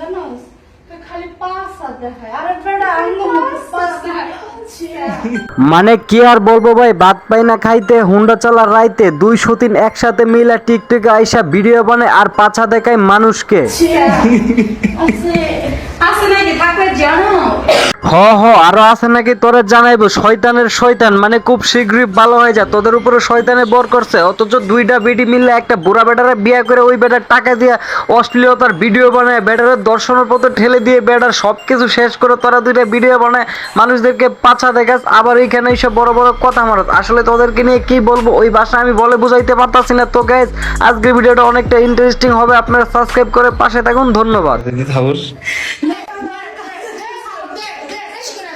জানোস? তো খালি পাঁচ হাত দেখায়। আরে বেটা আঙ্গুল পাঁচ মানে কি আর বলব ভাই বাদ পাই না খাইতে হুন্ডা চালার রাইতে দুই সতীন একসাথে মিলা টিকটকে আইসা ভিডিও বানায় আর পাছা দেখায় মানুষকে। আছে আছে নাকি? হ হ, আরও আছে নাকি? তোরে জানাইবো, শয়তানের শয়তান মানে খুব শীঘ্রই ভালো হয়ে যা। তোদের উপরে শয়তানে বর করছে, অথচ দুইটা বিডি মিললে একটা বুড়া বেটারে বিয়ে করে ওই বেটার টাকা দিয়ে অশ্লীলতার ভিডিও বানায়, বেটারের দর্শনের পথে ঠেলে দিয়ে বেটার সব কিছু শেষ করে তোরা দুইটা ভিডিও বানায়। মানুষদেরকে পাছা দেখাস, আবার এইখানে এইসব বড় বড় কথা মারত আসলে তোদেরকে নিয়ে কি বলব? ওই ভাষা আমি বলে বুঝাইতে পারতাছি না। তো গাইজ আজকের ভিডিওটা অনেকটা ইন্টারেস্টিং হবে। আপনারা সাবস্ক্রাইব করে পাশে থাকুন। ধন্যবাদ দিদি থাকুর এমন পাশে থাকা লাগে বুঝ নাই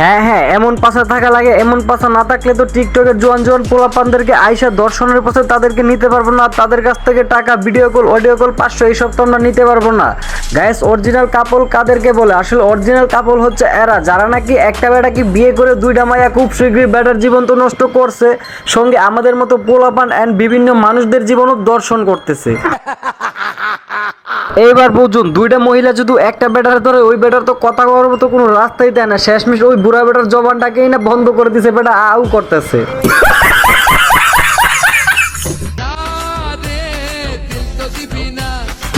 হ্যাঁ হ্যাঁ এমন পাশা থাকা লাগে, এমন পাশা না থাকলে তো টিকটকের জোয়ান জোয়ান পোলাপানদেরকে আইসা দর্শনের পাশে তাদেরকে নিতে পারব না, তাদের কাছ থেকে টাকা ভিডিও কল অডিও কল পাঁচশো, এইসব তো আমরা নিতে পারব না। গ্যাস অরিজিনাল কাপল কাদেরকে বলে? আসলে অরিজিনাল কাপল হচ্ছে এরা, যারা নাকি একটা বেটাকে বিয়ে করে দুইটা মায়া খুব শীঘ্রই বেটার জীবন তো নষ্ট করছে, সঙ্গে আমাদের মতো পোলাপান অ্যান্ড বিভিন্ন মানুষদের জীবনও দর্শন করতেছে। এইবার বুঝুন, দুইটা মহিলা যদি একটা ব্যাটার ধরে, ওই ব্যাটার তো কথা করার তো কোনো রাস্তাই দেয় না। শেষমেশ ওই বুড়া বেটার জবানটাকেই না বন্ধ করে দিছে ব্যাটা আউ করতেছে।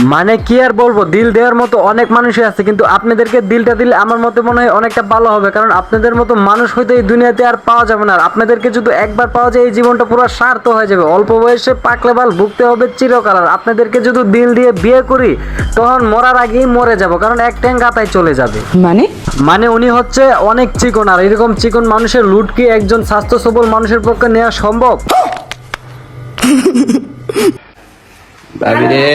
মানে কি আর বলব দিল দেওয়ার মতো অনেক মানুষই আছে কিন্তু আপনাদেরকে দিলটা দিলে আমার মতে মনে হয় অনেকটা ভালো হবে কারণ আপনাদের মতো মানুষ হয়তো এই দুনিয়াতে আর পাওয়া যাবে না আর আপনাদেরকে যদি একবার পাওয়া যায় এই জীবনটা পুরো স্বার্থ হয়ে যাবে। অল্প বয়সে পাকলে বাল ভুগতে হবে চিরকাল আর আপনাদেরকে যদি দিল দিয়ে বিয়ে করি তখন মরার আগেই মরে যাব কারণ এক ট্যাং গাতায় চলে যাবে। মানে? মানে উনি হচ্ছে অনেক চিকন আর এরকম চিকন মানুষের লুট কি একজন স্বাস্থ্য সবল মানুষের পক্ষে নেওয়া সম্ভব? ভাবি রে।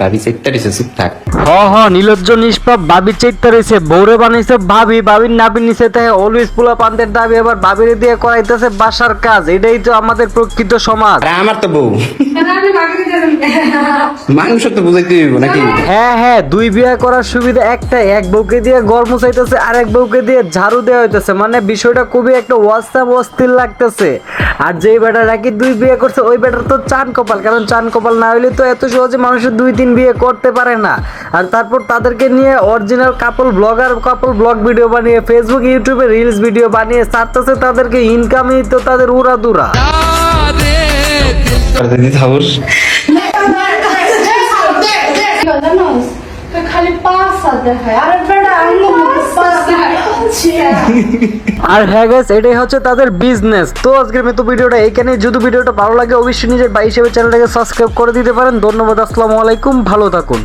ভাবি। চেকটা দিছে চুপ থাক। হ হ নিলজ্জ নিষ্পাপ ভাবি চেকতে রয়েছে বৌরে বানাইছে ভাবি ভাবির নাবি নিচে তাই অলওয়েজ পোলা পান্তের দাবি আবার ভাবিরে দিয়ে করাইতেছে বাসার কাজ। এটাই তো আমাদের প্রকৃত সমাজ। আমার তো বউ। মানুষ তো বুঝাইতে হইব নাকি? হ্যাঁ হ্যাঁ দুই বিয়ে করার সুবিধা একটাই। এক বউকে দিয়ে ঘর মুছাইতেছে আর এক বউকে দিয়ে ঝাড়ু দেওয়া হইতেছে। মানে বিষয়টা খুবই একটা ওয়াস্তাব অস্থির লাগতেছে। আর যেই বেটা নাকি দুই বিয়ে করছে, ওই বেটার তো চান কপাল। কারণ চান কপাল না হইলে তো এত সহজে মানুষের দুই তিন বিয়ে করতে পারে না। আর তারপর তাদেরকে নিয়ে original couple blogger couple blog video বানিয়ে ফেসবুক ইউটিউবে রিলস ভিডিও বানিয়ে, ছাড়তেছে তাদেরকে। ইনকামই তো তাদের উড়াদুরা। আর দিদি দেখায়। আর হ্যাঁ গেস এটাই হচ্ছে তাদের বিজনেস তো আজকের মতো ভিডিওটা এইখানে যদি ভিডিওটা ভালো লাগে অবশ্যই নিজের বাই হিসেবে চ্যানেলটাকে সাবস্ক্রাইব করে দিতে পারেন। ধন্যবাদ আসসালামু আলাইকুম। ভালো থাকুন।